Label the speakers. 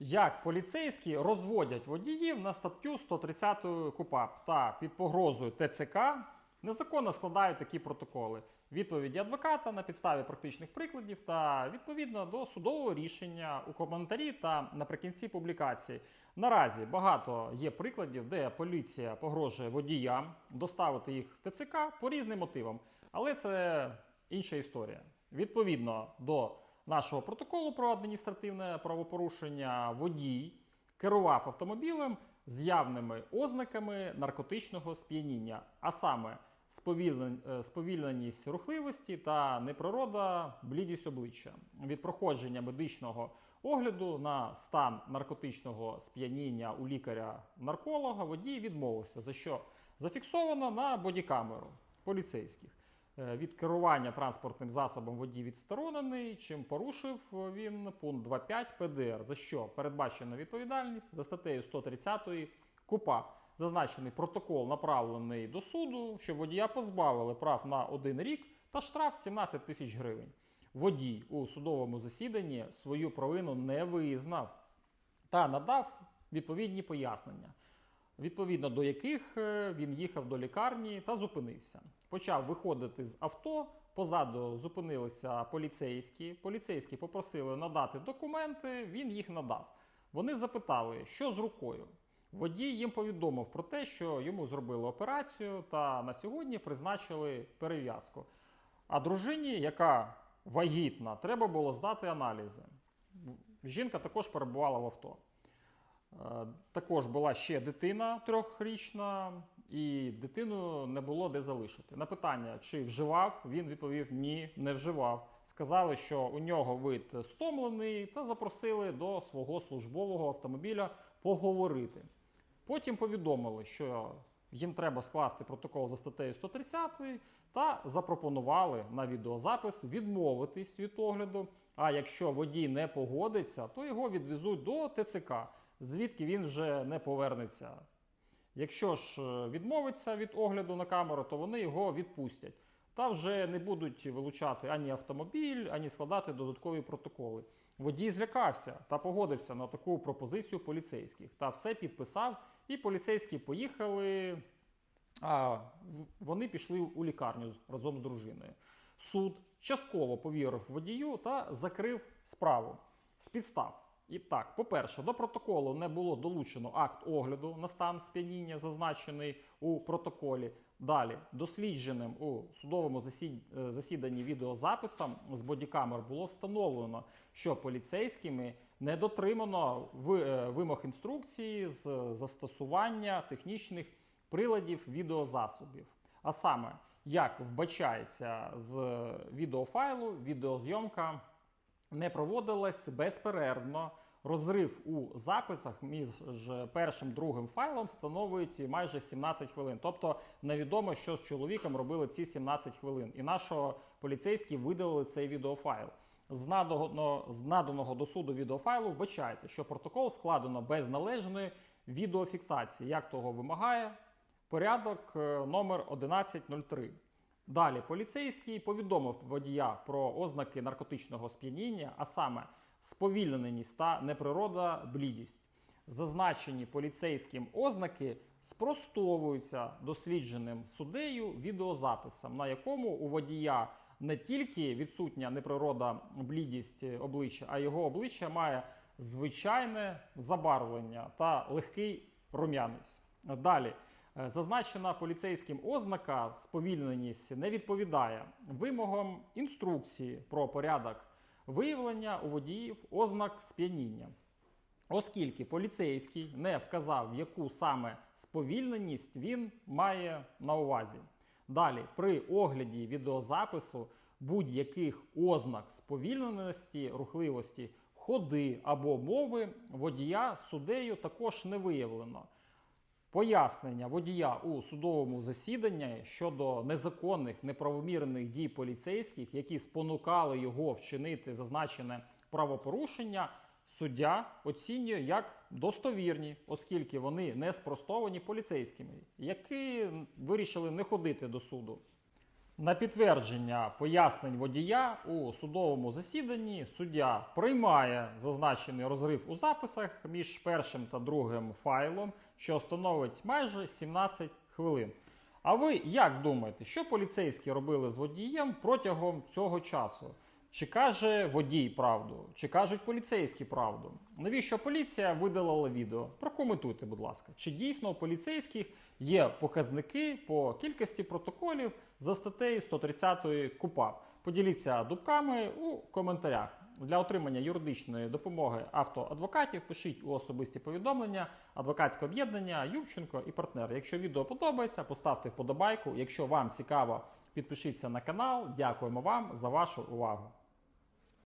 Speaker 1: Як поліцейські розводять водіїв на статтю 130 КУПАП та під погрозою ТЦК незаконно складають такі протоколи. Відповіді адвоката на підставі практичних прикладів та відповідно до судового рішення у коментарі та наприкінці публікації. Наразі багато є прикладів, де поліція погрожує водіям доставити їх в ТЦК по різним мотивам. Але це інша історія. Відповідно до нашого протоколу про адміністративне правопорушення, водій керував автомобілем з явними ознаками наркотичного сп'яніння, а саме е, сповільненість рухливості та неприрода, блідість обличчя. Від проходження медичного огляду на стан наркотичного сп'яніння у лікаря-нарколога водій відмовився, за що зафіксовано на бодікамеру поліцейських. Е, Від керування транспортним засобом водій відсторонений, чим порушив він пункт 2.5 ПДР, за що передбачена відповідальність за статтею 130 КУПАП. Зазначений протокол направлений до суду, що водія позбавили прав на один рік та штраф 17 тисяч гривень. Водій у судовому засіданні свою провину не визнав та надав відповідні пояснення, відповідно до яких е, він їхав до лікарні та зупинився. Почав виходити з авто. Позаду зупинилися поліцейські. Поліцейські попросили надати документи. Він їх надав. Вони запитали, що з рукою. Водій їм повідомив про те, що йому зробили операцію та на сьогодні призначили перев'язку. А дружині, яка вагітна, треба було здати аналізи. Жінка також перебувала в авто. Е, Також була ще дитина трьохрічна, і дитину не було де залишити. На питання, чи вживав, він відповів: ні, не вживав. Сказали, що у нього вид стомлений, та запросили до свого службового автомобіля поговорити. Потім повідомили, що їм треба скласти протокол за статтею 130 та запропонували на відеозапис відмовитись від огляду. А якщо водій не погодиться, то його відвезуть до ТЦК, звідки він вже не повернеться. Якщо ж е, відмовиться від огляду на камеру, то вони його відпустять. Та вже не будуть вилучати ані автомобіль, ані складати додаткові протоколи. Водій злякався та погодився на таку пропозицію поліцейських та все підписав. І поліцейські поїхали. А вони пішли у лікарню разом з дружиною. Суд частково повірив водію та закрив справу з підстав. І так, по-перше, до протоколу не було долучено акт огляду на стан сп'яніння, зазначений у протоколі. Далі, дослідженим у судовому е, засіданні відеозаписом з бодікамер було встановлено, що поліцейськими не дотримано е, вимог інструкції з застосування технічних приладів відеозасобів. А саме, як вбачається з відеофайлу, відеозйомка не проводилась безперервно. Розрив у записах між першим другим файлом становить майже 17 хвилин. Тобто невідомо, що з чоловіком робили ці 17 хвилин. І нашого поліцейські видалили цей відеофайл. З наданого, з наданого до суду відеофайлу вбачається, що протокол складено без належної відеофіксації, як того вимагає порядок е, номер 1103. Далі поліцейський повідомив водія про ознаки наркотичного сп'яніння, а саме сповільненість та неприрода блідість. Зазначені поліцейським ознаки спростовуються дослідженим суддею відеозаписом, на якому у водія не тільки відсутня неприрода блідість обличчя, а його обличчя має звичайне забарвлення та легкий рум'янець. Далі. Е, Зазначена поліцейським ознака сповільненість не відповідає вимогам інструкції про порядок виявлення у водіїв ознак сп'яніння. Оскільки поліцейський не вказав, яку саме сповільненість він має на увазі. Далі, при огляді відеозапису будь-яких ознак сповільненості, рухливості, ходи або мови водія суддею також не виявлено. Пояснення водія у судовому засіданні щодо незаконних неправомірних дій поліцейських, які спонукали його вчинити зазначене правопорушення, суддя оцінює як достовірні, оскільки вони не спростовані поліцейськими, які вирішили не ходити до суду. На підтвердження пояснень водія у судовому засіданні суддя приймає зазначений розрив у записах між першим та другим файлом, що становить майже 17 хвилин. А ви як думаєте, що поліцейські робили з водієм протягом цього часу? Чи каже водій правду, чи кажуть поліцейські правду? Навіщо поліція видалила відео? Прокоментуйте, будь ласка, чи дійсно у поліцейських є показники по кількості протоколів за статтею 130 КУПАП? Поділіться думками у коментарях. Для отримання юридичної допомоги автоадвокатів пишіть у особисті повідомлення адвокатське об'єднання Ювченко і партнер. Якщо відео подобається, поставте вподобайку. Якщо вам цікаво, підпишіться на канал. Дякуємо вам за вашу увагу.